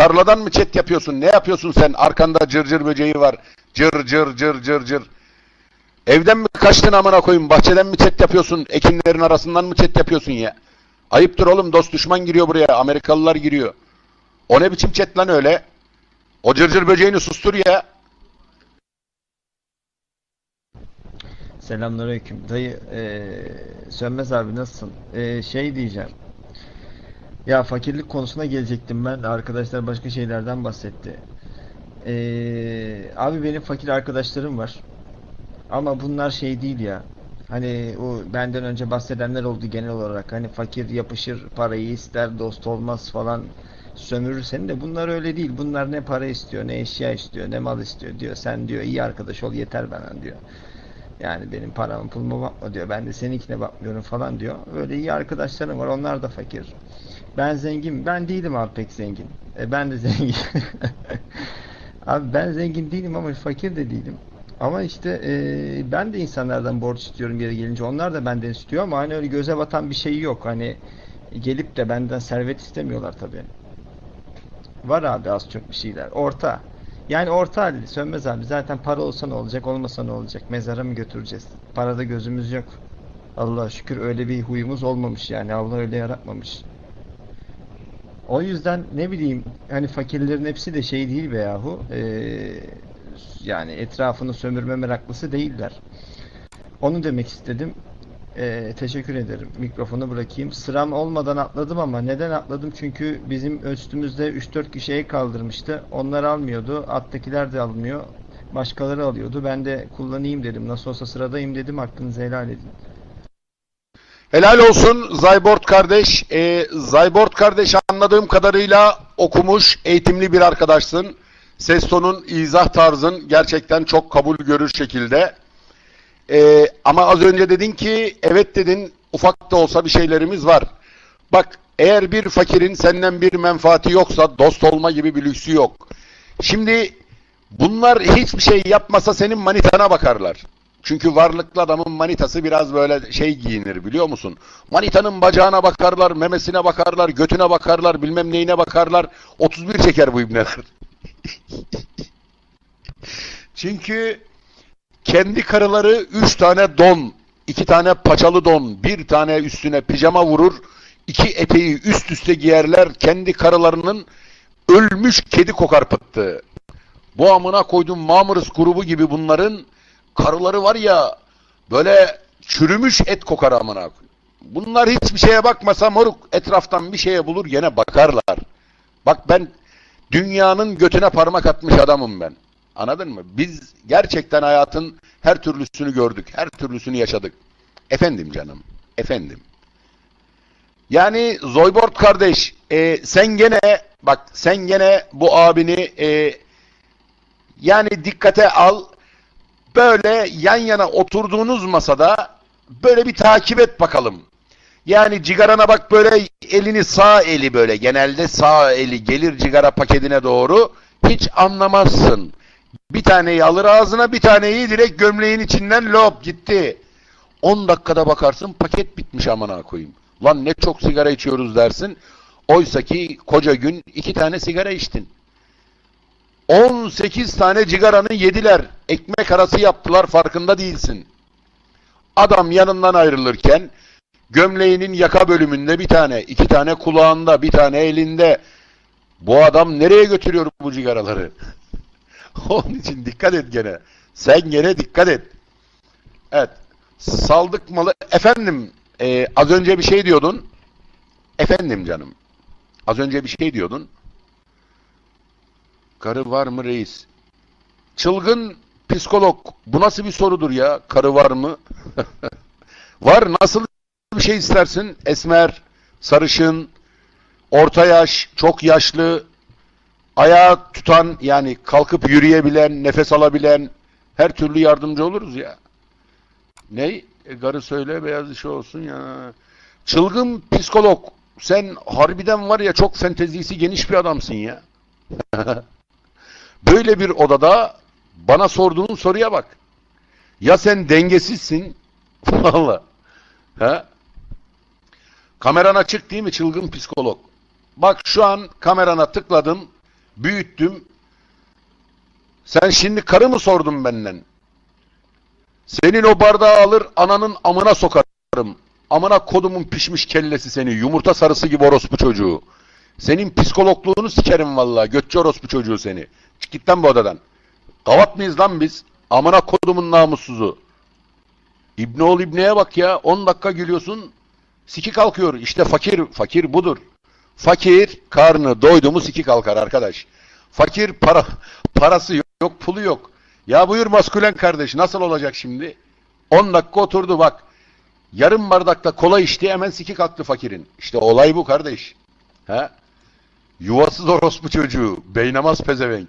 Tarladan mı chat yapıyorsun? Ne yapıyorsun sen? Arkanda cırcır cır böceği var. Cır cır cır cır cır. Evden mi kaçtın amına koyayım? Bahçeden mi chat yapıyorsun? Ekinlerin arasından mı chat yapıyorsun ya? Ayıptır oğlum dost düşman giriyor buraya. Amerikalılar giriyor. O ne biçim chat lan öyle? O cırcır cır böceğini sustur ya. Selamünaleyküm. Dayı eee Sönmez abi nasılsın? Eee, şey diyeceğim. Ya fakirlik konusuna gelecektim ben. Arkadaşlar başka şeylerden bahsetti. Eee, abi benim fakir arkadaşlarım var. Ama bunlar şey değil ya. Hani o benden önce bahsedenler oldu genel olarak. Hani fakir yapışır, parayı ister, dost olmaz falan sömürür seni de. Bunlar öyle değil. Bunlar ne para istiyor, ne eşya istiyor, ne mal istiyor diyor. Sen diyor iyi arkadaş ol yeter bana diyor. Yani benim paramı pulumu bakma diyor. Ben de seninkine bakmıyorum falan diyor. Öyle iyi arkadaşlarım var. Onlar da fakir. Ben zengin. Ben değilim abi pek zengin. E ben de zengin. Abi ben zengin değilim ama fakir de değilim. Ama işte e, ben de insanlardan borç istiyorum yere gelince. Onlar da benden istiyor ama hani öyle göze batan bir şey yok. Hani gelip de benden servet istemiyorlar tabii. Var abi az çok bir şeyler. Orta. Yani orta halli sönmez abi. Zaten para olsa ne olacak, olmasa ne olacak? Mezara mı götüreceğiz? Parada gözümüz yok. Allah'a şükür öyle bir huyumuz olmamış yani. Allah öyle yaratmamış. O yüzden ne bileyim hani fakirlerin hepsi de şey değil be yahu. Ee, yani etrafını sömürme meraklısı değiller. Onu demek istedim. Ee, teşekkür ederim. Mikrofonu bırakayım. Sıram olmadan atladım ama neden atladım? Çünkü bizim üstümüzde 3-4 kişi el kaldırmıştı. Onlar almıyordu. Alttakiler de almıyor. Başkaları alıyordu. Ben de kullanayım dedim. Nasıl olsa sıradayım dedim. Hakkınızı helal edin. Helal olsun Zaybort kardeş. Ee, Zaybort kardeş anladığım kadarıyla okumuş, eğitimli bir arkadaşsın. Ses tonun, izah tarzın gerçekten çok kabul görür şekilde. Ee, ama az önce dedin ki evet dedin ufak da olsa bir şeylerimiz var. Bak eğer bir fakirin senden bir menfaati yoksa dost olma gibi bir lüksü yok. Şimdi bunlar hiçbir şey yapmasa senin manitana bakarlar. Çünkü varlıklı adamın manitası biraz böyle şey giyinir biliyor musun? Manitanın bacağına bakarlar, memesine bakarlar, götüne bakarlar, bilmem neyine bakarlar. 31 çeker bu ibneler. Çünkü kendi karıları 3 tane don, 2 tane paçalı don, bir tane üstüne pijama vurur, iki eteği üst üste giyerler. Kendi karılarının ölmüş kedi kokar pıttı. Bu amına koydum Mamırız grubu gibi bunların karıları var ya böyle çürümüş et kokar amına koyayım. Bunlar hiçbir şeye bakmasa moruk etraftan bir şeye bulur gene bakarlar. Bak ben dünyanın götüne parmak atmış adamım ben. Anladın mı? Biz gerçekten hayatın her türlüsünü gördük. Her türlüsünü yaşadık. Efendim canım. Efendim. Yani Zoybort kardeş e, sen gene bak sen gene bu abini e, yani dikkate al böyle yan yana oturduğunuz masada böyle bir takip et bakalım. Yani cigarana bak böyle elini sağ eli böyle genelde sağ eli gelir cigara paketine doğru hiç anlamazsın. Bir taneyi alır ağzına bir taneyi direkt gömleğin içinden lop gitti. 10 dakikada bakarsın paket bitmiş amına koyayım. Lan ne çok sigara içiyoruz dersin. Oysa ki koca gün iki tane sigara içtin. 18 tane cigaranı yediler. Ekmek arası yaptılar farkında değilsin. Adam yanından ayrılırken gömleğinin yaka bölümünde bir tane, iki tane kulağında, bir tane elinde. Bu adam nereye götürüyor bu cigaraları? Onun için dikkat et gene. Sen gene dikkat et. Evet. Saldık malı. Efendim e, az önce bir şey diyordun. Efendim canım. Az önce bir şey diyordun. Karı var mı reis? Çılgın psikolog. Bu nasıl bir sorudur ya? Karı var mı? var. Nasıl bir şey istersin? Esmer, sarışın, orta yaş, çok yaşlı, ayağı tutan yani kalkıp yürüyebilen, nefes alabilen her türlü yardımcı oluruz ya. Ney? E, karı söyle beyaz işi olsun ya. Çılgın psikolog. Sen harbiden var ya çok fentezisi geniş bir adamsın ya. Böyle bir odada bana sorduğun soruya bak. Ya sen dengesizsin. Valla. Ha? Kameran açık değil mi çılgın psikolog? Bak şu an kamerana tıkladım. Büyüttüm. Sen şimdi karı mı sordun benden? Senin o bardağı alır ananın amına sokarım. Amına kodumun pişmiş kellesi seni. Yumurta sarısı gibi orospu çocuğu. Senin psikologluğunu sikerim vallahi. Götçü orospu çocuğu seni. Çık git lan bu odadan. Gavat mıyız lan biz? Amına kodumun namussuzu. İbnoğlu İbne'ye bak ya. 10 dakika gülüyorsun. Siki kalkıyor. İşte fakir. Fakir budur. Fakir karnı doydu mu siki kalkar arkadaş. Fakir para parası yok, yok, pulu yok. Ya buyur maskülen kardeş nasıl olacak şimdi? 10 dakika oturdu bak. Yarım bardakta kola içti hemen siki kalktı fakirin. İşte olay bu kardeş. He? Yuvasız orospu çocuğu. Beynamaz pezevenk.